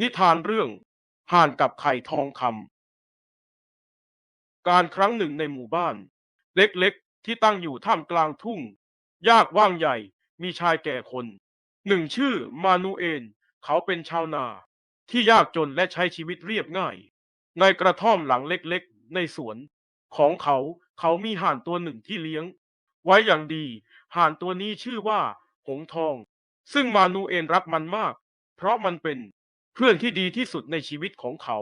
นิทานเรื่องห่านกับไข่ทองคำ การครั้งหนึ่งในหมู่บ้าน เล็กๆ ที่ตั้งอยู่ท่ามกลางทุ่ง ยากว่างใหญ่ มีชายแก่คน หนึ่งชื่อมานูเอลเขาเป็นชาวนา ที่ยากจนและใช้ชีวิตเรียบง่าย ในกระท่อมหลังเล็กๆ ในสวน ของเขาเขามีห่านตัวหนึ่งที่เลี้ยง ไว้อย่างดี ห่านตัวนี้ชื่อว่า หงทอง ซึ่งมานูเอลรักมันมาก เพราะมันเป็น เพื่อนที่ดีที่สุดในชีวิตของเขา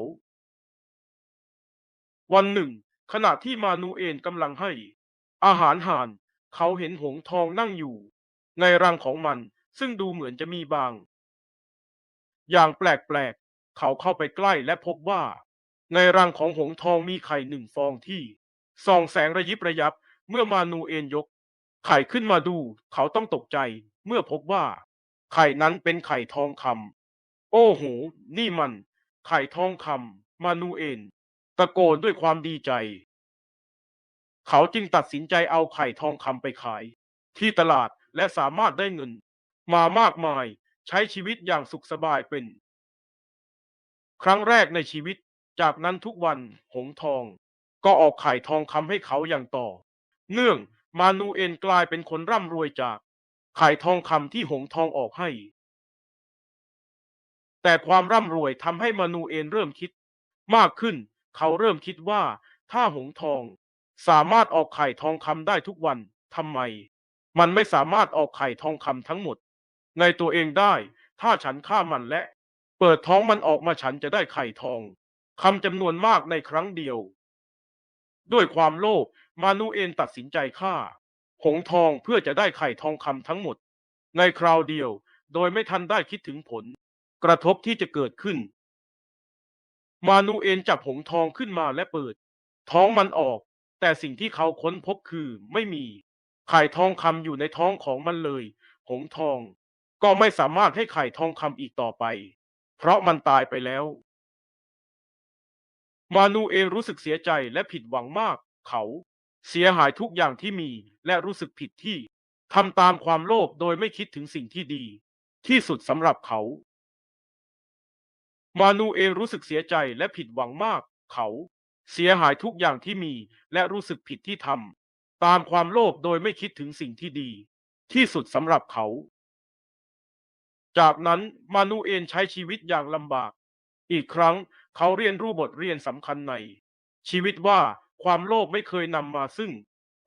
วันหนึ่ง ขณะที่มานูเอลกำลังให้ อาหารห่าน เขาเห็นหงทองนั่งอยู่ ในรังของมันซึ่งดูเหมือนจะมีบาง อย่างแปลกๆ เขาเข้าไปใกล้และพบว่า ในรังของหงทองมีไข่หนึ่งฟองที่ส่องแสงระยิบระยับเมื่อมานูเอลยก ไข่ขึ้นมาดู เขาต้องตกใจ เมื่อพบว่า ไข่นั้นเป็นไข่ทองคำ โอ้โห นี่มันไข่ทองคำมานูเอลตะโกนด้วยความดีใจ เขาจึงตัดสินใจเอาไข่ทองคำไปขาย ที่ตลาดและสามารถได้เงิน มามากมายใช้ชีวิตอย่างสุขสบายเป็น ครั้งแรกในชีวิต จากนั้นทุกวันหงทอง ก็ออกไข่ทองคำให้เขาอย่างต่อ เนื่องมานูเอลกลายเป็นคนร่ำรวยจากไข่ทองคำที่หงทองออกให้ แต่ความร่ำรวยทำให้มานูเอลเริ่มคิด มากขึ้น เขาเริ่มคิดว่า ถ้าหงทอง สามารถออกไข่ทองคำได้ทุกวันทำไม มันไม่สามารถออกไข่ทองคำทั้งหมด ในตัวเองได้ ถ้าฉันฆ่ามันและ เปิดท้องมันออกมาฉันจะได้ไข่ทองคำจำนวนมากในครั้งเดียว ด้วยความโลภมานูเอลตัดสินใจฆ่า หงทองเพื่อจะได้ไข่ทองคำทั้งหมด ในคราวเดียว โดยไม่ทันได้คิดถึงผล กระทบที่จะเกิดขึ้น มานูเอลจับหงทองขึ้นมาและเปิด ท้องมันออก แต่สิ่งที่เขาค้นพบคือไม่มีไข่ทองคำอยู่ในท้องของมันเลย หงทอง ก็ไม่สามารถให้ไข่ทองคำอีกต่อไป เพราะมันตายไปแล้ว มานูเอลรู้สึกเสียใจและผิดหวังมาก เขาเสียหายทุกอย่างที่มีและรู้สึกผิดที่ทำตามความโลภโดยไม่คิดถึงสิ่งที่ดี ที่สุดสำหรับเขา มานูเอลรู้สึกเสียใจและผิดหวังมาก เขาเสียหายทุกอย่างที่มีและรู้สึกผิดที่ทำตามความโลภโดยไม่คิดถึงสิ่งที่ดี ที่สุดสำหรับเขา จากนั้นมานูเอลใช้ชีวิตอย่างลำบาก อีกครั้งเขาเรียนรู้บทเรียนสำคัญใน ชีวิตว่าความโลภไม่เคยนำมาซึ่ง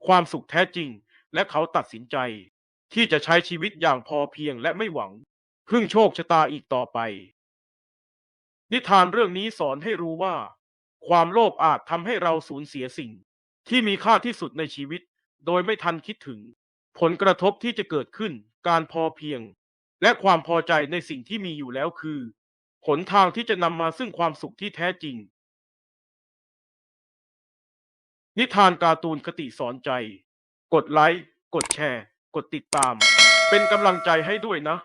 ความสุขแท้จริง และเขาตัดสินใจ ที่จะใช้ชีวิตอย่างพอเพียงและไม่หวัง พึ่งโชคชะตาอีกต่อไป นิทานเรื่องนี้สอนให้รู้ว่า ความโลภอาจทำให้เราสูญเสียสิ่ง ที่มีค่าที่สุดในชีวิต โดยไม่ทันคิดถึง ผลกระทบที่จะเกิดขึ้น การพอเพียง และความพอใจในสิ่งที่มีอยู่แล้วคือหนทางที่จะนำมาซึ่งความสุขที่แท้จริง นิทานการ์ตูนคติสอนใจ กดไลค์ กดแชร์ กดติดตาม เป็นกำลังใจให้ด้วยนะ